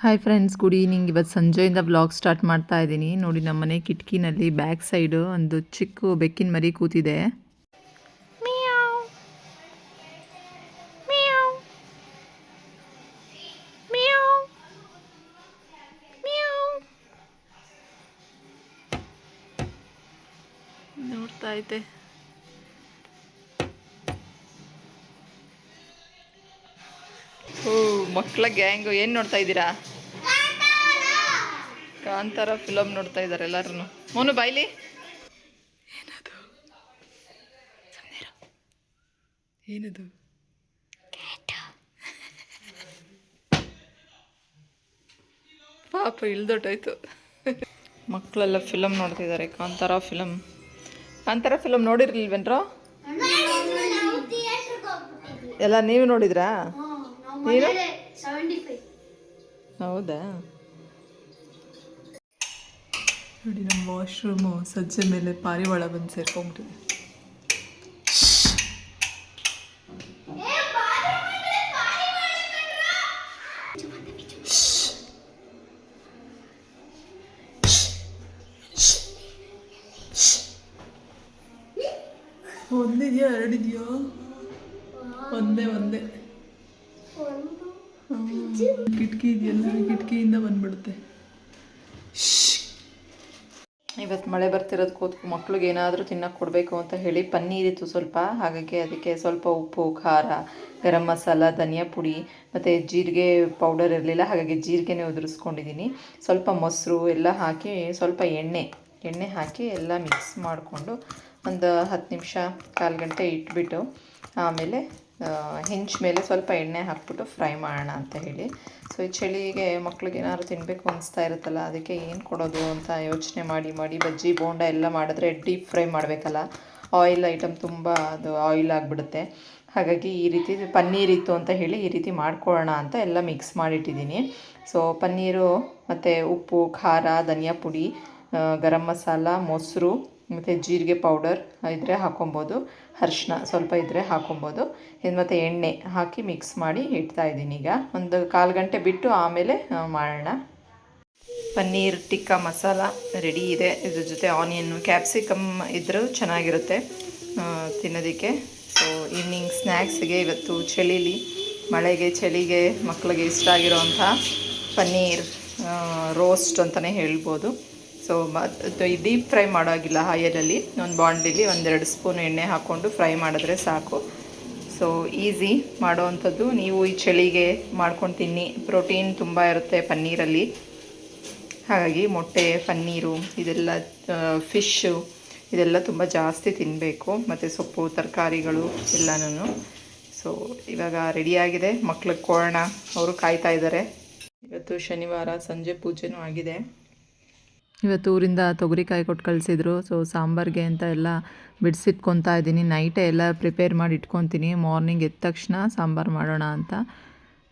Hi friends good evening ಇವತ್ತು ಸಂಜೆಯಿಂದ vlog start ಮಾಡ್ತಾ ಇದ್ದೀನಿ. ನೋಡಿ ನಮ್ಮ ಮನೆ ಕಿಟಕಿನಲ್ಲಿ ಬ್ಯಾಕ್ ಸೈಡು ಒಂದು ಚಿಕ್ಕ ಬೆಕ್ಕಿನ ಮರಿ ಕೂತಿದೆ. ನೋಡ್ತಾ ಐತೆ ಮಕ್ಕಳ ಗ್ಯಾಂಗು ಏನು ನೋಡ್ತಾ ಇದ್ದೀರಾ? ಕಾಂತಾರ ಫಿಲಮ್ ನೋಡ್ತಾ ಇದ್ದಾರೆ ಎಲ್ಲರೂ ಮೋನು ಬಾಯ್ಲಿ ಏನದು. ಏನದು? ಪಾಪ ಇಳ್ದೊಟ್ಟಾಯ್ತು. ಮಕ್ಕಳೆಲ್ಲ ಫಿಲಮ್ ನೋಡ್ತಿದ್ದಾರೆ ಕಾಂತಾರ ಫಿಲಮ್ ಕಾಂತಾರ ಫಿಲಮ್ ನೋಡಿರ್ಲಿಲ್ವೇನ್ರೋ? ಎಲ್ಲ ನೀವು ನೋಡಿದ್ರಾ? ನೀನು ಹೌದಾ? ನೋಡಿ ನಮ್ಮ ವಾಶ್ರೂಮು ಸಜ್ಜೆ ಮೇಲೆ ಪಾರಿವಾಳ ಬಂದು ಸೇರ್ಕೊಂಡ್ಬಿಟ್ಟಿದೆ. ಕಿಟಕಿ ಇದೆಯಲ್ಲ ಕಿಟಕಿಯಿಂದ ಬಂದ್ಬಿಡುತ್ತೆ. ಇವತ್ತು ಮಳೆ ಬರ್ತಿರೋದು ಕೂತ್ಕೊ ಮಕ್ಳಿಗೆ ಏನಾದರೂ ತಿನ್ನಕ್ಕೆ ಕೊಡಬೇಕು ಅಂತ ಹೇಳಿ ಪನ್ನೀರ್ ಇತ್ತು ಸ್ವಲ್ಪ. ಹಾಗಾಗಿ ಅದಕ್ಕೆ ಸ್ವಲ್ಪ ಉಪ್ಪು, ಖಾರ, ಗರಂ ಮಸಾಲ, ಧನಿಯಾ ಪುಡಿ ಮತ್ತು ಜೀರಿಗೆ ಪೌಡರ್ ಇರಲಿಲ್ಲ. ಹಾಗಾಗಿ ಜೀರಿಗೆನೇ ಉದುರಿಸ್ಕೊಂಡಿದ್ದೀನಿ. ಸ್ವಲ್ಪ ಮೊಸರು ಎಲ್ಲ ಹಾಕಿ ಸ್ವಲ್ಪ ಎಣ್ಣೆ ಎಣ್ಣೆ ಹಾಕಿ ಎಲ್ಲ ಮಿಕ್ಸ್ ಮಾಡಿಕೊಂಡು ಒಂದು ಹತ್ತು ನಿಮಿಷ, ಕಾಲು ಗಂಟೆ ಇಟ್ಬಿಟ್ಟು ಆಮೇಲೆ ಹೆಂಚ್ ಮೇಲೆ ಸ್ವಲ್ಪ ಎಣ್ಣೆ ಹಾಕ್ಬಿಟ್ಟು ಫ್ರೈ ಮಾಡೋಣ ಅಂತ ಹೇಳಿ. ಸೊ ಈ ಚಳಿಗೆ ಮಕ್ಳಿಗೆ ಏನಾದ್ರು ತಿನ್ನಬೇಕು ಅನಿಸ್ತಾ ಇರುತ್ತಲ್ಲ, ಅದಕ್ಕೆ ಏನು ಕೊಡೋದು ಅಂತ ಯೋಚನೆ ಮಾಡಿ ಮಾಡಿ ಬಜ್ಜಿ, ಬೋಂಡ ಎಲ್ಲ ಮಾಡಿದ್ರೆ ಡೀಪ್ ಫ್ರೈ ಮಾಡಬೇಕಲ್ಲ ಆಯಿಲ್ ಐಟಮ್ ತುಂಬ ಅದು ಆಯಿಲ್ ಆಗಿಬಿಡುತ್ತೆ. ಹಾಗಾಗಿ ಈ ರೀತಿ ಪನ್ನೀರ್ ಇತ್ತು ಅಂತ ಹೇಳಿ ಈ ರೀತಿ ಮಾಡ್ಕೊಳ್ಳೋಣ ಅಂತ ಎಲ್ಲ ಮಿಕ್ಸ್ ಮಾಡಿಟ್ಟಿದ್ದೀನಿ. ಸೊ ಪನ್ನೀರು ಮತ್ತು ಉಪ್ಪು, ಖಾರ, ಧನಿಯಾ ಪುಡಿ ಗರಂ ಮಸಾಲ, ಮೊಸರು ಮತ್ತು ಜೀರಿಗೆ ಪೌಡರ್ ಇದ್ದರೆ ಹಾಕೊಬೋದು. ಅರ್ಶಿನ ಸ್ವಲ್ಪ ಇದ್ದರೆ ಹಾಕೊಬೋದು. ಇದು ಮತ್ತು ಎಣ್ಣೆ ಹಾಕಿ ಮಿಕ್ಸ್ ಮಾಡಿ ಇಡ್ತಾ ಇದ್ದೀನಿ ಈಗ. ಒಂದು ಕಾಲು ಗಂಟೆ ಬಿಟ್ಟು ಆಮೇಲೆ ಮಾಡೋಣ. ಪನ್ನೀರ್ ಟಿಕ್ಕಾ ಮಸಾಲ ರೆಡಿ ಇದೆ. ಇದ್ರ ಜೊತೆ ಆನಿಯನ್ನು ಕ್ಯಾಪ್ಸಿಕಮ್ ಇದ್ದರೂ ಚೆನ್ನಾಗಿರುತ್ತೆ ತಿನ್ನೋದಕ್ಕೆ. ಸೊ ಈವ್ನಿಂಗ್ ಸ್ನ್ಯಾಕ್ಸ್ಗೆ ಇವತ್ತು ಚಳಿಲಿ, ಮಳೆಗೆ, ಚಳಿಗೆ ಮಕ್ಕಳಿಗೆ ಇಷ್ಟ ಆಗಿರೋವಂಥ ಪನ್ನೀರ್ ರೋಸ್ಟ್ ಅಂತಲೇ ಹೇಳ್ಬೋದು. ಸೊ ಡೀಪ್ ಫ್ರೈ ಮಾಡೋಗಿಲ್ಲ ಹಾಯಲಲ್ಲಿ. ಒಂದು ಬಾಂಡಲ್ಲಿ ಒಂದೆರಡು ಸ್ಪೂನ್ ಎಣ್ಣೆ ಹಾಕ್ಕೊಂಡು ಫ್ರೈ ಮಾಡಿದ್ರೆ ಸಾಕು. ಸೊ ಈಸಿ ಮಾಡೋವಂಥದ್ದು. ನೀವು ಈ ಚಳಿಗೆ ಮಾಡ್ಕೊಂಡು ತಿನ್ನಿ. ಪ್ರೋಟೀನ್ ತುಂಬ ಇರುತ್ತೆ ಪನ್ನೀರಲ್ಲಿ. ಹಾಗಾಗಿ ಮೊಟ್ಟೆ, ಪನ್ನೀರು, ಇದೆಲ್ಲ ಫಿಶ್ಶು ಇದೆಲ್ಲ ತುಂಬ ಜಾಸ್ತಿ ತಿನ್ನಬೇಕು ಮತ್ತು ಸೊಪ್ಪು, ತರಕಾರಿಗಳು ಎಲ್ಲನೂ ಸೊ ಇವಾಗ ರೆಡಿಯಾಗಿದೆ ಮಕ್ಳಿಗೆ ಕೊಡೋಣ. ಅವರು ಕಾಯ್ತಾ ಇದ್ದಾರೆ. ಇವತ್ತು ಶನಿವಾರ, ಸಂಜೆ ಪೂಜೆನೂ ಆಗಿದೆ. ಇವತ್ತು ಊರಿಂದ ತೊಗರಿಕಾಯಿ ಕೊಟ್ಟು ಕಳಿಸಿದ್ರು. ಸೊ ಸಾಂಬಾರಿಗೆ ಅಂತ ಎಲ್ಲ ಬಿಡಿಸಿಟ್ಕೊತಾ ಇದ್ದೀನಿ. ನೈಟೇ ಎಲ್ಲ ಪ್ರಿಪೇರ್ ಮಾಡಿ ಇಟ್ಕೊತೀನಿ. ಮಾರ್ನಿಂಗ್ ಎದ್ದ ತಕ್ಷಣ ಸಾಂಬಾರು ಮಾಡೋಣ ಅಂತ.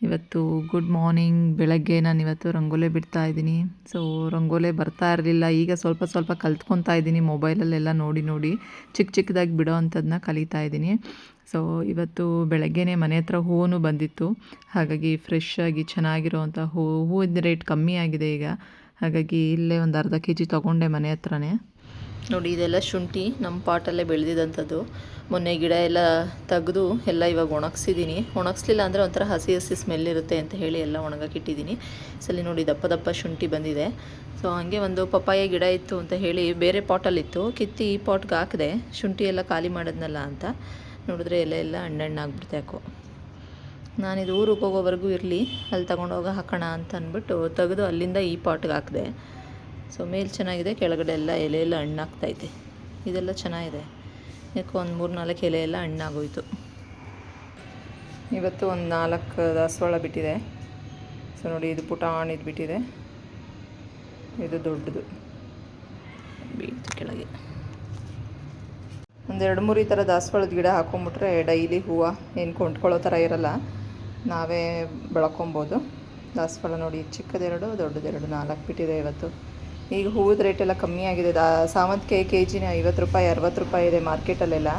ಇವತ್ತು ಗುಡ್ ಮಾರ್ನಿಂಗ್ ಬೆಳಗ್ಗೆ ನಾನು ಇವತ್ತು ರಂಗೋಲೆ ಬಿಡ್ತಾ ಇದ್ದೀನಿ. ಸೊ ರಂಗೋಲೆ ಬರ್ತಾ ಇರಲಿಲ್ಲ. ಈಗ ಸ್ವಲ್ಪ ಸ್ವಲ್ಪ ಕಲ್ತ್ಕೊತಾ ಇದ್ದೀನಿ. ಮೊಬೈಲಲ್ಲೆಲ್ಲ ನೋಡಿ ನೋಡಿ ಚಿಕ್ಕ ಚಿಕ್ಕದಾಗಿ ಬಿಡೋ ಅಂಥದ್ದನ್ನ ಕಲಿತಾ ಇದ್ದೀನಿ. ಸೊ ಇವತ್ತು ಬೆಳಗ್ಗೆನೇ ಮನೆ ಹತ್ರ ಹೂವು ಬಂದಿತ್ತು. ಹಾಗಾಗಿ ಫ್ರೆಶ್ ಆಗಿ ಚೆನ್ನಾಗಿರೋವಂಥ ಹೂ, ಹೂವಿನ ರೇಟ್ ಕಮ್ಮಿ ಆಗಿದೆ ಈಗ. ಹಾಗಾಗಿ ಇಲ್ಲೇ ಒಂದು ಅರ್ಧ ಕೆ ಜಿ ತೊಗೊಂಡೆ ಮನೆ ಹತ್ರನೇ. ನೋಡಿ, ಇದೆಲ್ಲ ಶುಂಠಿ ನಮ್ಮ ಪಾಟಲ್ಲೇ ಬೆಳೆದಿದ್ದಂಥದ್ದು ಮೊನ್ನೆ ಗಿಡ ಎಲ್ಲ ತೆಗೆದು ಎಲ್ಲ ಇವಾಗ ಒಣಗಿಸಿದ್ದೀನಿ ಒಣಗಿಸ್ಲಿಲ್ಲ ಅಂದರೆ ಒಂಥರ ಹಸಿ ಹಸಿ ಸ್ಮೆಲ್ ಇರುತ್ತೆ ಅಂತ ಹೇಳಿ ಎಲ್ಲ ಒಣಗಕ್ಕಿಟ್ಟಿದ್ದೀನಿ ಸಲ ನೋಡಿ ದಪ್ಪ ದಪ್ಪ ಶುಂಠಿ ಬಂದಿದೆ. ಸೊ ಹಾಗೆ ಒಂದು ಪಪ್ಪಾಯ ಗಿಡ ಇತ್ತು ಅಂತ ಹೇಳಿ ಬೇರೆ ಪಾಟಲ್ಲಿತ್ತು ಕಿತ್ತಿ ಈ ಪಾಟ್ಗೆ ಹಾಕಿದೆ. ಶುಂಠಿ ಎಲ್ಲ ಖಾಲಿ ಮಾಡಿದ್ನಲ್ಲ ಅಂತ. ನೋಡಿದ್ರೆ ಎಲೆ ಎಲ್ಲ ಹಣ್ಣಣ್ಣಾಗ್ಬಿಡ್ತು ಯಾಕೋ. ನಾನಿದು ಊರಿಗೆ ಹೋಗೋವರೆಗೂ ಇರಲಿ, ಅಲ್ಲಿ ತಗೊಂಡೋಗ ಹಾಕೋಣ ಅಂತ ಅಂದ್ಬಿಟ್ಟು ತೆಗೆದು ಅಲ್ಲಿಂದ ಈ ಪಾಟ್ಗೆ ಹಾಕಿದೆ. ಸೊ ಮೇಲೆ ಚೆನ್ನಾಗಿದೆ, ಕೆಳಗಡೆ ಎಲ್ಲ ಎಲೆ ಎಲ್ಲ ಹಣ್ಣಾಗ್ತೈತೆ ಇದೆಲ್ಲ ಚೆನ್ನಾಗಿದೆ. ಯಾಕೋ ಒಂದು ಮೂರು ನಾಲ್ಕು ಎಲೆ ಎಲ್ಲ ಹಣ್ಣಾಗೋಯ್ತು. ಇವತ್ತು ಒಂದು ನಾಲ್ಕು ದಾಸವಾಳ ಬಿಟ್ಟಿದೆ. ಸೊ ನೋಡಿ, ಇದು ಪುಟಾಣಿದು ಬಿಟ್ಟಿದೆ. ಇದು ದೊಡ್ಡದು. ಬೀಳ್ತು ಕೆಳಗೆ. ಒಂದೆರಡು ಮೂರು ಈ ಥರ ದಾಸವಾಳದ ಗಿಡ ಹಾಕೊಂಬಿಟ್ರೆ ಡೈಲಿ ಹೂವು ಏನು ಕೊಂಡ್ಕೊಳ್ಳೋ ಥರ ಇರಲ್ಲ. ನಾವೇ ಬೆಳ್ಕೊಬೋದು. ದಾಸವಾಳ ನೋಡಿ ಚಿಕ್ಕದೆರಡು, ದೊಡ್ಡದೆರಡು, ನಾಲ್ಕು ಬಿಟ್ಟಿದೆ ಇವತ್ತು. ಈಗ ಹೂವದ ರೇಟ್ ಎಲ್ಲ ಕಮ್ಮಿ ಆಗಿದೆ. ದಾ, ಸಾವಂತಿಗೆ ಕೆ ಜಿನ ಐವತ್ತು ರೂಪಾಯಿ, ಅರವತ್ತು ರೂಪಾಯಿ ಇದೆ ಮಾರ್ಕೆಟಲ್ಲೆಲ್ಲ.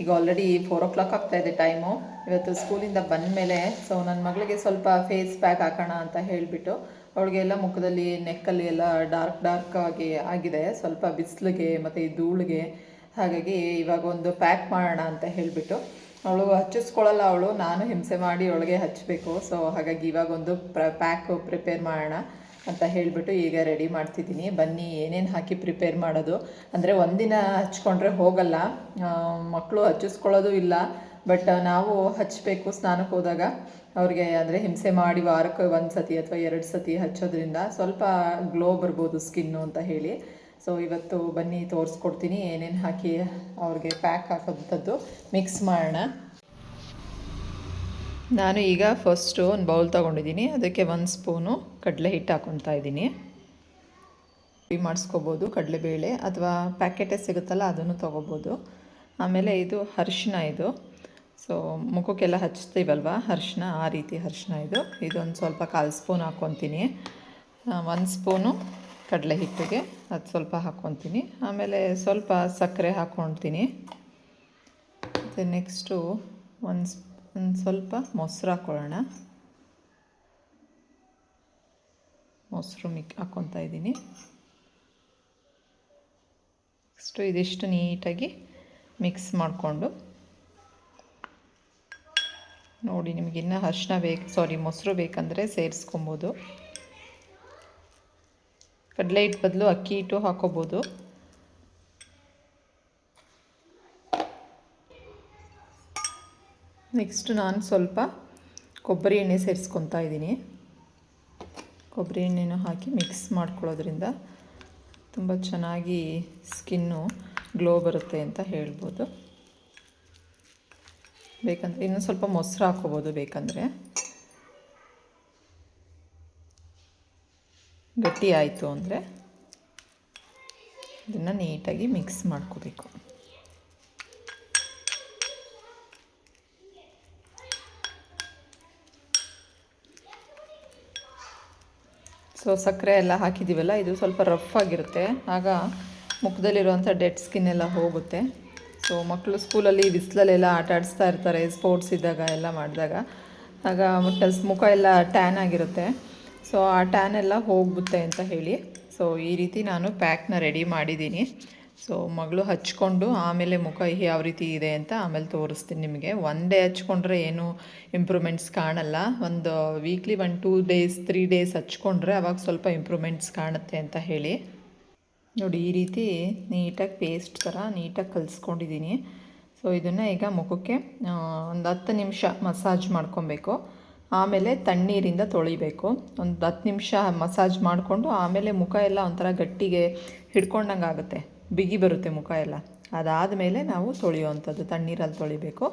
ಈಗ ಆಲ್ರೆಡಿ ಫೋರ್ ಓ ಕ್ಲಾಕ್ ಆಗ್ತಾ ಇದೆ ಟೈಮು ಇವತ್ತು ಸ್ಕೂಲಿಂದ ಬಂದ ಮೇಲೆ ಸೊ ನನ್ನ ಮಗಳಿಗೆ ಸ್ವಲ್ಪ ಫೇಸ್ ಪ್ಯಾಕ್ ಹಾಕೋಣ ಅಂತ ಹೇಳಿಬಿಟ್ಟು ಅವಳಿಗೆಲ್ಲ ಮುಖದಲ್ಲಿ ನೆಕ್ಕಲ್ಲಿ ಎಲ್ಲ ಡಾರ್ಕ್ ಡಾರ್ಕ್ ಆಗಿ ಆಗಿದೆ. ಸ್ವಲ್ಪ ಬಿಸಿಲಿಗೆ ಮತ್ತು ಈ ಧೂಳಿಗೆ. ಹಾಗಾಗಿ ಇವಾಗ ಒಂದು ಪ್ಯಾಕ್ ಮಾಡೋಣ ಅಂತ ಹೇಳಿಬಿಟ್ಟು ಅವಳು ಹಚ್ಚಿಸ್ಕೊಳ್ಳಲ್ಲ ಅವಳು, ನಾನು ಹಿಂಸೆ ಮಾಡಿ ಅವಳಿಗೆ ಹಚ್ಚಬೇಕು ಸೊ ಹಾಗಾಗಿ ಇವಾಗ ಒಂದು ಪ್ರ ಪ್ಯಾಕ್ ಪ್ರಿಪೇರ್ ಮಾಡೋಣ ಅಂತ ಹೇಳಿಬಿಟ್ಟು ಈಗ ರೆಡಿ ಮಾಡ್ತಿದ್ದೀನಿ. ಬನ್ನಿ, ಏನೇನು ಹಾಕಿ ಪ್ರಿಪೇರ್ ಮಾಡೋದು. ಅಂದರೆ ಒಂದಿನ ಹಚ್ಕೊಂಡ್ರೆ ಹೋಗಲ್ಲ. ಮಕ್ಕಳು ಹಚ್ಚಿಸ್ಕೊಳ್ಳೋದು ಇಲ್ಲ. ಬಟ್ ನಾವು ಹಚ್ಚಬೇಕು ಸ್ನಾನಕ್ಕೆ ಹೋದಾಗ. ಅವ್ರಿಗೆ ಅಂದರೆ ಹಿಂಸೆ ಮಾಡಿ ವಾರಕ್ಕೆ ಒಂದು ಸತಿ ಅಥವಾ ಎರಡು ಸತಿ ಹಚ್ಚೋದ್ರಿಂದ ಸ್ವಲ್ಪ ಗ್ಲೋ ಬರ್ಬೋದು ಸ್ಕಿನ್ನು ಅಂತ ಹೇಳಿ. ಸೊ ಇವತ್ತು ಬನ್ನಿ ತೋರಿಸ್ಕೊಡ್ತೀನಿ. ಏನೇನು ಹಾಕಿ ಅವ್ರಿಗೆ ಪ್ಯಾಕ್ ಹಾಕೋಂಥದ್ದು ಮಿಕ್ಸ್ ಮಾಡೋಣ. ನಾನು ಈಗ ಫಸ್ಟು ಒಂದು ಬೌಲ್ ತೊಗೊಂಡಿದ್ದೀನಿ. ಅದಕ್ಕೆ ಒಂದು ಸ್ಪೂನು ಕಡಲೆ ಹಿಟ್ಟು ಹಾಕ್ಕೊತಾ ಇದ್ದೀನಿ. ಪುಡಿ ಮಾಡಿಸ್ಕೋಬೋದು, ಕಡಲೆಬೇಳೆ ಅಥವಾ ಪ್ಯಾಕೆಟೇ ಸಿಗುತ್ತಲ್ಲ ಅದನ್ನು ತೊಗೋಬೋದು. ಆಮೇಲೆ ಇದು ಅರ್ಶಿನ ಇದು. ಸೊ ಮುಖಕ್ಕೆಲ್ಲ ಹಚ್ತೀವಲ್ವ? ಅರಿಶಿನ ಆ ರೀತಿ ಅರಿಶಿನ ಇದು. ಇದೊಂದು ಸ್ವಲ್ಪ ಕಾಲು ಸ್ಪೂನ್ ಹಾಕ್ಕೊತೀನಿ ಒಂದು ಸ್ಪೂನು ಕಡಲೆ ಹಿಟ್ಟಿಗೆ ಅದು ಸ್ವಲ್ಪ ಹಾಕ್ಕೊತೀನಿ ಆಮೇಲೆ ಸ್ವಲ್ಪ ಸಕ್ಕರೆ ಹಾಕ್ಕೊಳ್ತೀನಿ ಮತ್ತು ನೆಕ್ಸ್ಟು ಒಂದು ಒಂದು ಸ್ವಲ್ಪ ಮೊಸರು ಹಾಕ್ಕೊಳ್ಳೋಣ ಮೊಸರು ಮಿಕ್ ಹಾಕ್ಕೊತಾ ಇದ್ದೀನಿ. ನೆಕ್ಸ್ಟು ಇದಿಷ್ಟು ನೀಟಾಗಿ ಮಿಕ್ಸ್ ಮಾಡಿಕೊಂಡು. ನೋಡಿ ನಿಮಗಿನ್ನೂ ಅರ್ಶಿನ ಬೇಕು, ಸಾರಿ, ಮೊಸರು ಬೇಕಂದರೆ ಸೇರಿಸ್ಕೊಬೋದು. ಕಡಲೆ ಹಿಟ್ಟು ಬದಲು ಅಕ್ಕಿ ಹಿಟ್ಟು ಹಾಕೋಬೋದು. ನೆಕ್ಸ್ಟ್ ನಾನು ಸ್ವಲ್ಪ ಕೊಬ್ಬರಿ ಎಣ್ಣೆ ಸೇರಿಸ್ಕೊತಾ ಇದ್ದೀನಿ. ಕೊಬ್ಬರಿ ಎಣ್ಣೆನೂ ಹಾಕಿ ಮಿಕ್ಸ್ ಮಾಡ್ಕೊಳ್ಳೋದ್ರಿಂದ ತುಂಬ ಚೆನ್ನಾಗಿ ಸ್ಕಿನ್ನು ಗ್ಲೋ ಬರುತ್ತೆ ಅಂತ ಹೇಳ್ಬೋದು. ಬೇಕಂದರೆ ಇನ್ನೂ ಸ್ವಲ್ಪ ಮೊಸರು ಹಾಕೋಬೋದು ಬೇಕಂದರೆ. ಗಟ್ಟಿ ಆಯಿತು ಅಂದರೆ ಇದನ್ನು ನೀಟಾಗಿ ಮಿಕ್ಸ್ ಮಾಡ್ಕೋಬೇಕು. ಸೊ ಸಕ್ಕರೆ ಎಲ್ಲ ಹಾಕಿದ್ದೀವಲ್ಲ ಇದು ಸ್ವಲ್ಪ ರಫ್ ಆಗಿರುತ್ತೆ. ಆಗ ಮುಖದಲ್ಲಿರುವಂಥ ಡೆಡ್ ಸ್ಕಿನ್ ಎಲ್ಲ ಹೋಗುತ್ತೆ. ಸೊ ಮಕ್ಕಳು ಸ್ಕೂಲಲ್ಲಿ ಬಿಸಿಲಲ್ಲೆಲ್ಲ ಆಟ ಆಡಿಸ್ತಾ ಇರ್ತಾರೆ ಸ್ಪೋರ್ಟ್ಸ್ ಇದ್ದಾಗ, ಎಲ್ಲ ಮಾಡಿದಾಗ. ಆಗ ಮುಖ ಎಲ್ಲ ಟ್ಯಾನ್ ಆಗಿರುತ್ತೆ. ಸೊ ಆ ಟ್ಯಾನ್ ಎಲ್ಲ ಹೋಗ್ಬಿಡುತ್ತೆ ಅಂತ ಹೇಳಿ. ಸೊ ಈ ರೀತಿ ನಾನು ಪ್ಯಾಕ್ನ ರೆಡಿ ಮಾಡಿದ್ದೀನಿ. ಸೊ ಮಗಳು ಹಚ್ಕೊಂಡು ಆಮೇಲೆ ಮುಖ ಯಾವ ರೀತಿ ಇದೆ ಅಂತ ಆಮೇಲೆ ತೋರಿಸ್ತೀನಿ ನಿಮಗೆ. ಒನ್ ಡೇ ಹಚ್ಕೊಂಡ್ರೆ ಏನು ಇಂಪ್ರೂವ್ಮೆಂಟ್ಸ್ ಕಾಣಲ್ಲ. ಒಂದು weekly one two days three days ಹಚ್ಕೊಂಡ್ರೆ ಅವಾಗ ಸ್ವಲ್ಪ ಇಂಪ್ರೂವ್ಮೆಂಟ್ಸ್ ಕಾಣುತ್ತೆ ಅಂತ ಹೇಳಿ. ನೋಡಿ, ಈ ರೀತಿ ನೀಟಾಗಿ ಪೇಸ್ಟ್ ಥರ ನೀಟಾಗಿ ಕಲಿಸ್ಕೊಂಡಿದ್ದೀನಿ. ಸೊ ಇದನ್ನು ಈಗ ಮುಖಕ್ಕೆ ಒಂದು ಹತ್ತು ನಿಮಿಷ ಮಸಾಜ್ ಮಾಡ್ಕೊಬೇಕು. ಆಮೇಲೆ ತಣ್ಣೀರಿಂದ ತೊಳಿಬೇಕು. ಒಂದು ಹತ್ತು ನಿಮಿಷ ಮಸಾಜ್ ಮಾಡಿಕೊಂಡು ಆಮೇಲೆ ಮುಖ ಎಲ್ಲ ಒಂಥರ ಗಟ್ಟಿಗೆ ಹಿಡ್ಕೊಂಡಂಗೆ ಆಗುತ್ತೆ. ಬಿಗಿ ಬರುತ್ತೆ ಮುಖ ಎಲ್ಲ. ಅದಾದಮೇಲೆ ನಾವು ತೊಳೆಯುವಂಥದ್ದು, ತಣ್ಣೀರಲ್ಲಿ ತೊಳಿಬೇಕು.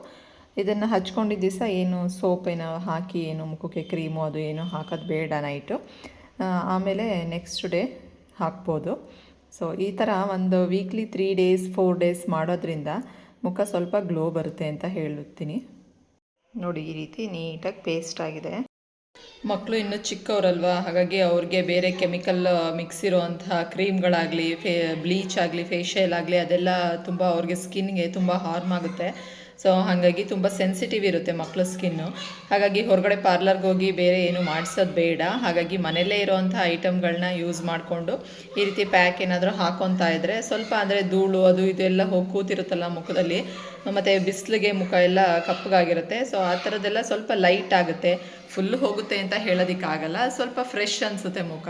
ಇದನ್ನು ಹಚ್ಕೊಂಡಿದ್ದ ದಿವಸ ಏನು ಸೋಪ್ ಏನೋ ಹಾಕಿ, ಏನು ಮುಖಕ್ಕೆ ಕ್ರೀಮು ಅದು ಏನು ಹಾಕೋದು ಬೇಡ ನೈಟು. ಆಮೇಲೆ ನೆಕ್ಸ್ಟ್ ಡೇ ಹಾಕ್ಬೋದು. ಸೊ ಈ ಥರ ಒಂದು weekly three days four days ಮಾಡೋದ್ರಿಂದ ಮುಖ ಸ್ವಲ್ಪ ಗ್ಲೋ ಬರುತ್ತೆ ಅಂತ ಹೇಳುತ್ತೀನಿ ನೋಡಿ, ಈ ರೀತಿ ನೀಟಾಗಿ ಪೇಸ್ಟ್ ಆಗಿದೆ. ಮಕ್ಕಳು ಇನ್ನೂ ಚಿಕ್ಕವರಲ್ವಾ? ಹಾಗಾಗಿ ಅವ್ರಿಗೆ ಬೇರೆ ಕೆಮಿಕಲ್ ಮಿಕ್ಸ್ ಇರೋವಂತಹ ಕ್ರೀಮ್ಗಳಾಗಲಿ ಫೇ ಬ್ಲೀಚ್ ಆಗಲಿ ಫೇಶಿಯಲ್ ಆಗಲಿ ಅದೆಲ್ಲ ತುಂಬ ಅವ್ರಿಗೆ ಸ್ಕಿನ್ಗೆ ತುಂಬ ಹಾರ್ಮ್ ಆಗುತ್ತೆ. ಸೊ ಹಾಗಾಗಿ ತುಂಬ ಸೆನ್ಸಿಟಿವ್ ಇರುತ್ತೆ ಮಕ್ಕಳ ಸ್ಕಿನ್ನು ಹಾಗಾಗಿ ಹೊರಗಡೆ ಪಾರ್ಲರ್ಗೆ ಹೋಗಿ ಬೇರೆ ಏನು ಮಾಡಿಸೋದು ಬೇಡ. ಹಾಗಾಗಿ ಮನೆಯಲ್ಲೇ ಇರೋವಂಥ ಐಟಮ್ಗಳನ್ನ ಯೂಸ್ ಮಾಡಿಕೊಂಡು ಈ ರೀತಿ ಪ್ಯಾಕ್ ಏನಾದರೂ ಹಾಕೊತಾ ಇದ್ದರೆ ಸ್ವಲ್ಪ ಅಂದರೆ ಧೂಳು ಅದು ಇದೆಲ್ಲ ಹೋಗಿ ಕೂತಿರುತ್ತಲ್ಲ ಮುಖದಲ್ಲಿ. ಮತ್ತು ಬಿಸಿಲಿಗೆ ಮುಖ ಎಲ್ಲ ಕಪ್ಪಗಾಗಿರುತ್ತೆ. ಸೊ ಆ ಥರದ್ದೆಲ್ಲ ಸ್ವಲ್ಪ ಲೈಟ್ ಆಗುತ್ತೆ. ಫುಲ್ ಹೋಗುತ್ತೆ ಅಂತ ಹೇಳೋದಕ್ಕಾಗಲ್ಲ ಸ್ವಲ್ಪ ಫ್ರೆಶ್ ಅನಿಸುತ್ತೆ ಮುಖ.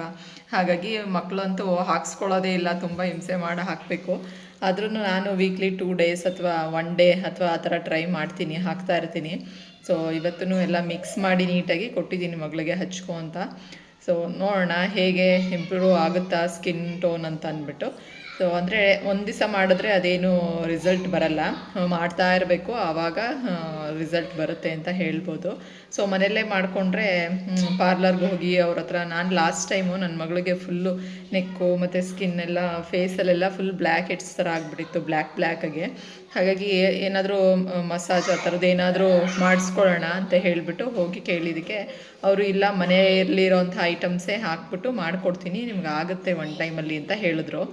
ಹಾಗಾಗಿ ಮಕ್ಕಳಂತೂ ಹಾಕ್ಸ್ಕೊಳ್ಳೋದೇ ಇಲ್ಲ. ತುಂಬ ಹಿಂಸೆ ಮಾಡಿ ಹಾಕಬೇಕು. ಆದ್ರೂ ನಾನು ವೀಕ್ಲಿ ಟೂ ಡೇಸ್ ಅಥವಾ ಒನ್ ಡೇ ಅಥವಾ ಆ ಥರ ಟ್ರೈ ಮಾಡ್ತೀನಿ, ಹಾಕ್ತಾ ಇರ್ತೀನಿ. ಸೊ ಇವತ್ತೂ ಎಲ್ಲ ಮಿಕ್ಸ್ ಮಾಡಿ ನೀಟಾಗಿ ಕೊಟ್ಟಿದ್ದೀನಿ ಮಗಳಿಗೆ ಹಚ್ಕೊ ಅಂತ. ಸೊ ನೋಡೋಣ ಹೇಗೆ ಇಂಪ್ರೂವ್ ಆಗುತ್ತಾ ಸ್ಕಿನ್ ಟೋನ್ ಅಂತ ಅಂದ್ಬಿಟ್ಟು. ಸೊ ಅಂದರೆ ಒಂದು ದಿವಸ ಮಾಡಿದ್ರೆ ಅದೇನು ರಿಸಲ್ಟ್ ಬರಲ್ಲ. ಮಾಡ್ತಾ ಇರಬೇಕು. ಆವಾಗ ರಿಸಲ್ಟ್ ಬರುತ್ತೆ ಅಂತ ಹೇಳ್ಬೋದು. ಸೊ ಮನೆಯಲ್ಲೇ ಮಾಡಿಕೊಂಡ್ರೆ ಪಾರ್ಲರ್ಗೆ ಹೋಗಿ ಅವ್ರ ಹತ್ರ ನಾನು ಲಾಸ್ಟ್ ಟೈಮು ನನ್ನ ಮಗಳಿಗೆ ಫುಲ್ಲು ನೆಕ್ಕು ಮತ್ತು ಸ್ಕಿನ್ ಎಲ್ಲ ಫೇಸಲ್ಲೆಲ್ಲ ಫುಲ್ ಬ್ಲ್ಯಾಕ್ ಹೆಡ್ಸ್ ಥರ ಆಗಿಬಿಟ್ಟಿತ್ತು. ಬ್ಲ್ಯಾಕ್ ಬ್ಲ್ಯಾಕಾಗೆ ಹಾಗಾಗಿ ಏನಾದರೂ ಮಸಾಜ್ ಆ ಥರದ್ದು ಏನಾದರೂ ಮಾಡಿಸ್ಕೊಳ್ಳೋಣ ಅಂತ ಹೇಳಿಬಿಟ್ಟು ಹೋಗಿ ಕೇಳಿದ್ದಕ್ಕೆ ಅವರು ಇಲ್ಲ, ಮನೆಯಲ್ಲಿರೋಂಥ ಐಟಮ್ಸೇ ಹಾಕ್ಬಿಟ್ಟು ಮಾಡಿಕೊಡ್ತೀನಿ. ನಿಮ್ಗೆ ಆಗುತ್ತೆ ಒನ್ ಟೈಮಲ್ಲಿ ಅಂತ ಹೇಳಿದ್ರು.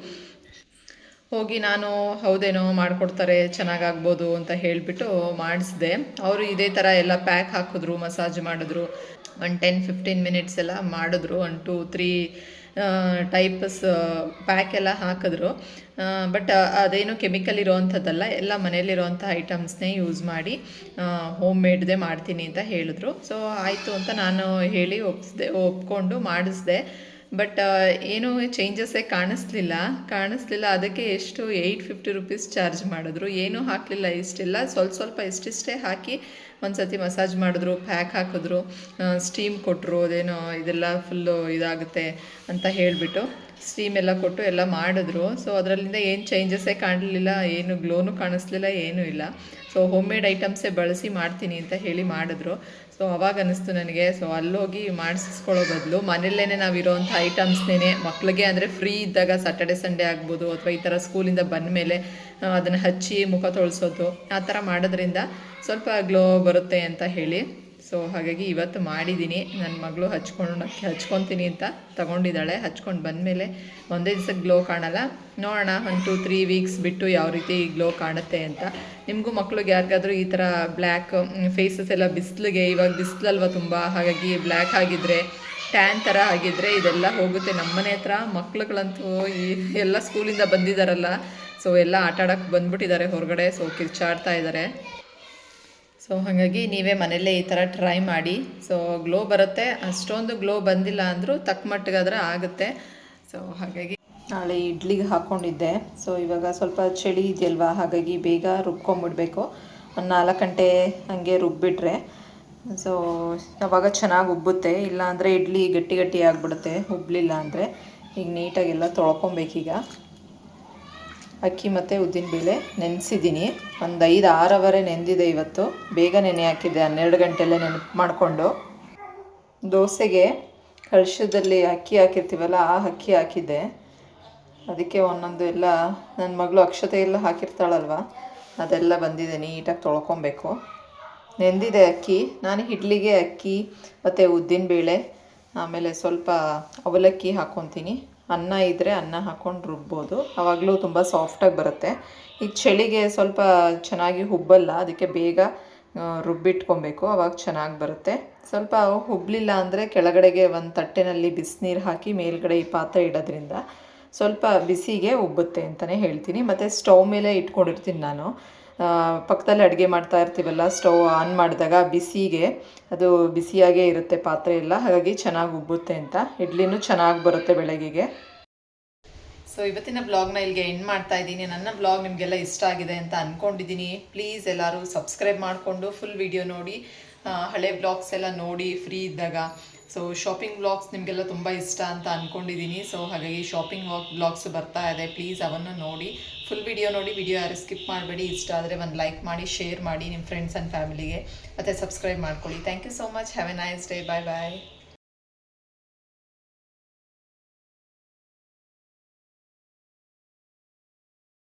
ಹೋಗಿ ನಾನು ಹೌದೇನೋ ಮಾಡಿಕೊಡ್ತಾರೆ, ಚೆನ್ನಾಗಾಗ್ಬೋದು ಅಂತ ಹೇಳಿಬಿಟ್ಟು ಮಾಡಿಸಿದೆ. ಅವರು ಇದೇ ಥರ ಎಲ್ಲ ಪ್ಯಾಕ್ ಹಾಕಿದ್ರು, ಮಸಾಜ್ ಮಾಡಿದ್ರು. ಒಂದು ಟೆನ್, ಫಿಫ್ಟೀನ್ ಮಿನಿಟ್ಸ್ ಎಲ್ಲ ಮಾಡಿದ್ರು one two, three types pack ಎಲ್ಲ ಹಾಕಿದ್ರು. ಬಟ್ ಅದೇನು ಕೆಮಿಕಲ್ ಇರೋವಂಥದ್ದಲ್ಲ, ಎಲ್ಲ ಮನೇಲಿರೋವಂಥ ಐಟಮ್ಸ್ನೇ ಯೂಸ್ ಮಾಡಿ ಹೋಮ್ ಮೇಡ್ದೇ ಮಾಡ್ತೀನಿ ಅಂತ ಹೇಳಿದ್ರು. ಸೊ ಆಯಿತು ಅಂತ ನಾನು ಹೇಳಿ ಒಪ್ಸ್ದೆ, ಒಪ್ಕೊಂಡು ಮಾಡಿಸ್ದೆ. ಬಟ್ ಏನೂ ಚೇಂಜಸ್ಸೇ ಕಾಣಿಸ್ಲಿಲ್ಲ. ಕಾಣಿಸ್ಲಿಲ್ಲ. ಅದಕ್ಕೆ ಎಷ್ಟು ಏಯ್ಟ್ ಫಿಫ್ಟಿ ರುಪೀಸ್ ಚಾರ್ಜ್ ಮಾಡಿದ್ರು. ಏನೂ ಹಾಕಲಿಲ್ಲ ಇಷ್ಟೆಲ್ಲ. ಸ್ವಲ್ಪ ಸ್ವಲ್ಪ ಇಷ್ಟಿಷ್ಟೇ ಹಾಕಿ ಒಂದು ಸತಿ ಮಸಾಜ್ ಮಾಡಿದ್ರು ಪ್ಯಾಕ್ ಹಾಕಿದ್ರು ಸ್ಟೀಮ್ ಕೊಟ್ಟರು ಅದೇನೋ ಇದೆಲ್ಲ ಫುಲ್ಲು ಇದಾಗುತ್ತೆ ಅಂತ ಹೇಳಿಬಿಟ್ಟು ಸ್ಟೀಮ್ ಎಲ್ಲ ಕೊಟ್ಟು ಎಲ್ಲ ಮಾಡಿದ್ರು. ಸೊ ಅದರಲ್ಲಿಂದ ಏನು ಚೇಂಜಸ್ಸೇ ಕಾಣಲಿಲ್ಲ. ಏನು ಗ್ಲೋನು ಕಾಣಿಸ್ಲಿಲ್ಲ, ಏನೂ ಇಲ್ಲ. ಸೊ ಹೋಮ್ ಮೇಡ್ ಐಟಮ್ಸೇ ಬಳಸಿ ಮಾಡ್ತೀನಿ ಅಂತ ಹೇಳಿ ಮಾಡಿದ್ರು. ಸೊ ಅವಾಗ ಅನ್ನಿಸ್ತು ನನಗೆ. ಸೊ ಅಲ್ಲೋಗಿ ಮಾಡಿಸ್ಕೊಳ್ಳೋ ಬದಲು ಮನೆಯಲ್ಲೇ ನಾವು ಇರೋವಂಥ ಐಟಮ್ಸ್ನೇ ಮಕ್ಕಳಿಗೆ ಅಂದರೆ ಫ್ರೀ ಇದ್ದಾಗ ಸಾಟರ್ಡೆ ಸಂಡೇ ಆಗ್ಬೋದು ಅಥವಾ ಈ ಥರ ಸ್ಕೂಲಿಂದ ಬಂದ ಮೇಲೆ ಅದನ್ನು ಹಚ್ಚಿ ಮುಖ ತೊಳ್ಸೋದು, ಆ ಥರ ಮಾಡೋದ್ರಿಂದ ಸ್ವಲ್ಪ ಗ್ಲೋ ಬರುತ್ತೆ ಅಂತ ಹೇಳಿ. ಸೊ ಹಾಗಾಗಿ ಇವತ್ತು ಮಾಡಿದ್ದೀನಿ ನನ್ನ ಮಗಳು ಹಚ್ಕೊಂಡು ಹಚ್ಕೊತೀನಿ ಅಂತ ತೊಗೊಂಡಿದ್ದಾಳೆ. ಹಚ್ಕೊಂಡು ಬಂದಮೇಲೆ ಒಂದೇ ದಿವಸ ಗ್ಲೋ ಕಾಣಲ್ಲ. ನೋಡೋಣ, ಒಂದು ಟು ತ್ರೀ ವೀಕ್ಸ್ ಬಿಟ್ಟು ಯಾವ ರೀತಿ ಗ್ಲೋ ಕಾಣುತ್ತೆ ಅಂತ. ನಿಮಗೂ ಮಕ್ಳಿಗೆ ಯಾರಿಗಾದ್ರೂ ಈ ಥರ ಬ್ಲ್ಯಾಕ್ ಫೇಸಸ್ ಎಲ್ಲ ಬಿಸಿಲಿಗೆ, ಇವಾಗ ಬಿಸಿಲಲ್ವ ತುಂಬ, ಹಾಗಾಗಿ ಬ್ಲ್ಯಾಕ್ ಆಗಿದ್ರೆ ಟ್ಯಾನ್ ಥರ ಆಗಿದ್ದರೆ ಇದೆಲ್ಲ ಹೋಗುತ್ತೆ. ನಮ್ಮನೆ ಹತ್ರ ಮಕ್ಳುಗಳಂತೂ ಈ ಎಲ್ಲ ಸ್ಕೂಲಿಂದ ಬಂದಿದ್ದಾರಲ್ಲ. ಸೊ ಎಲ್ಲ ಆಟ ಆಡೋಕ್ಕೆ ಬಂದ್ಬಿಟ್ಟಿದ್ದಾರೆ ಹೊರಗಡೆ. ಸೊ ಕಿರ್ಚಾಡ್ತಾ ಇದ್ದಾರೆ. ಸೊ ಹಾಗಾಗಿ ನೀವೇ ಮನೆಯಲ್ಲೇ ಈ ಥರ ಟ್ರೈ ಮಾಡಿ. ಸೊ ಗ್ಲೋ ಬರುತ್ತೆ. ಅಷ್ಟೊಂದು ಗ್ಲೋ ಬಂದಿಲ್ಲ ಅಂದರೂ ತಕ್ಕ ಮಟ್ಟಿಗಾದ್ರೆ ಆಗುತ್ತೆ. ಸೊ ಹಾಗಾಗಿ ನಾಳೆ ಇಡ್ಲಿಗೆ ಹಾಕ್ಕೊಂಡಿದ್ದೆ ಸೊ ಇವಾಗ ಸ್ವಲ್ಪ ಚಳಿ ಇದೆಯಲ್ವಾ? ಹಾಗಾಗಿ ಬೇಗ ರುಬ್ಕೊಂಬಿಡ್ಬೇಕು. ಒಂದು ನಾಲ್ಕು ಗಂಟೆ ಹಾಗೆ ರುಬ್ಬಿಟ್ರೆ. ಸೊ ಅವಾಗ ಚೆನ್ನಾಗಿ ಉಬ್ಬುತ್ತೆ? ಇಲ್ಲಾಂದರೆ ಇಡ್ಲಿ ಗಟ್ಟಿ ಗಟ್ಟಿ ಆಗಿಬಿಡುತ್ತೆ. ಉಬ್ಬಲಿಲ್ಲ ಅಂದರೆ ಈಗ ನೀಟಾಗೆಲ್ಲ ತೊಳ್ಕೊಬೇಕೀಗ. ಅಕ್ಕಿ ಮತ್ತು ಉದ್ದಿನಬೇಳೆ ನೆನೆಸಿದ್ದೀನಿ. ಒಂದು ಐದು ಆರು ಅವರೆ ನೆಂದಿದೆ ಇವತ್ತು. ಬೇಗ ನೆನೆ ಹಾಕಿದ್ದೆ, ಹನ್ನೆರಡು ಗಂಟೆಲ್ಲೇ ನೆನಪು ಮಾಡಿಕೊಂಡು. ದೋಸೆಗೆ ಕಳಶದಲ್ಲಿ ಅಕ್ಕಿ ಹಾಕಿರ್ತೀವಲ್ಲ, ಆ ಅಕ್ಕಿ ಹಾಕಿದ್ದೆ. ಅದಕ್ಕೆ ಒಂದೊಂದು ಎಲ್ಲ ನನ್ನ ಮಗಳು ಅಕ್ಷತೆ ಎಲ್ಲ ಹಾಕಿರ್ತಾಳಲ್ವ, ಅದೆಲ್ಲ ಬಂದಿದೆ ನೀಟಾಗಿ ತೊಳ್ಕೊಬೇಕು. ನೆಂದಿದೆ ಅಕ್ಕಿ. ನಾನು ಇಡ್ಲಿಗೆ ಅಕ್ಕಿ ಮತ್ತು ಉದ್ದಿನಬೇಳೆ ಆಮೇಲೆ ಸ್ವಲ್ಪ ಅವಲಕ್ಕಿ ಹಾಕ್ಕೊತೀನಿ ಅನ್ನ ಇದ್ದರೆ ಅನ್ನ ಹಾಕ್ಕೊಂಡು ರುಬ್ಬೋದು. ಆವಾಗಲೂ ತುಂಬ ಸಾಫ್ಟಾಗಿ ಬರುತ್ತೆ. ಈಗ ಚಳಿಗೆ ಸ್ವಲ್ಪ ಚೆನ್ನಾಗಿ ಹುಬ್ಬಲ್ಲ, ಅದಕ್ಕೆ ಬೇಗ ರುಬ್ಬಿಟ್ಕೊಬೇಕು. ಅವಾಗ ಚೆನ್ನಾಗಿ ಬರುತ್ತೆ. ಸ್ವಲ್ಪ ಹುಬ್ಬಲಿಲ್ಲ ಅಂದರೆ ಕೆಳಗಡೆಗೆ ಒಂದು ತಟ್ಟೆನಲ್ಲಿ ಬಿಸಿನೀರು ಹಾಕಿ ಮೇಲ್ಗಡೆ ಈ ಪಾತ್ರೆ ಇಡೋದ್ರಿಂದ ಸ್ವಲ್ಪ ಬಿಸಿಗೆ ಉಬ್ಬುತ್ತೆ ಅಂತಲೇ ಹೇಳ್ತೀನಿ. ಮತ್ತು ಸ್ಟೌವ್ ಮೇಲೆ ಇಟ್ಕೊಂಡಿರ್ತೀನಿ ನಾನು. ಪಕ್ಕದಲ್ಲಿ ಅಡುಗೆ ಮಾಡ್ತಾ ಇರ್ತೀವಲ್ಲ ಸ್ಟವ್ ಆನ್ ಮಾಡಿದಾಗ ಬಿಸಿಗೆ, ಅದು ಬಿಸಿಯಾಗೇ ಇರುತ್ತೆ ಪಾತ್ರೆ ಎಲ್ಲ, ಹಾಗಾಗಿ ಚೆನ್ನಾಗಿ ಉಬ್ಬುತ್ತೆ ಅಂತ. ಇಡ್ಲಿನೂ ಚೆನ್ನಾಗಿ ಬರುತ್ತೆ ಬೆಳಗ್ಗೆಗೆ ಸೊ ಇವತ್ತಿನ ಬ್ಲಾಗ್ನ ಇಲ್ಲಿಗೆ ಎಂಡ್ ಮಾಡ್ತಾ ಇದ್ದೀನಿ. ನನ್ನ ಬ್ಲಾಗ್ ನಿಮಗೆಲ್ಲ ಇಷ್ಟ ಆಗಿದೆ ಅಂತ ಅಂದ್ಕೊಂಡಿದ್ದೀನಿ ಪ್ಲೀಸ್ ಎಲ್ಲರೂ ಸಬ್ಸ್ಕ್ರೈಬ್ ಮಾಡಿಕೊಂಡು ಫುಲ್ ವಿಡಿಯೋ ನೋಡಿ. ಹಳೆ ಬ್ಲಾಗ್ಸ್ ಎಲ್ಲ ನೋಡಿ ಫ್ರೀ ಇದ್ದಾಗ. ಸೊ ಶಾಪಿಂಗ್ ಬ್ಲಾಗ್ಸ್ ನಿಮಗೆಲ್ಲ ತುಂಬ ಇಷ್ಟ ಅಂತ ಅಂದ್ಕೊಂಡಿದ್ದೀನಿ ಸೊ ಹಾಗಾಗಿ ಶಾಪಿಂಗ್ ವಾಕ್ ಬ್ಲಾಗ್ಸ್ ಬರ್ತಾ ಇದೆ. ಪ್ಲೀಸ್ ಅವನ್ನು ನೋಡಿ. ಫುಲ್ ವಿಡಿಯೋ ನೋಡಿ. ವಿಡಿಯೋ ಯಾರು ಸ್ಕಿಪ್ ಮಾಡಬೇಡಿ. ಇಷ್ಟ ಆದರೆ ಒಂದು ಲೈಕ್ ಮಾಡಿ ಶೇರ್ ಮಾಡಿ ನಿಮ್ಮ ಫ್ರೆಂಡ್ಸ್ ಆ್ಯಂಡ್ ಫ್ಯಾಮಿಲಿಗೆ ಮತ್ತು ಸಬ್ಸ್ಕ್ರೈಬ್ ಮಾಡ್ಕೊಳ್ಳಿ. Thank you so much have a nice day bye bye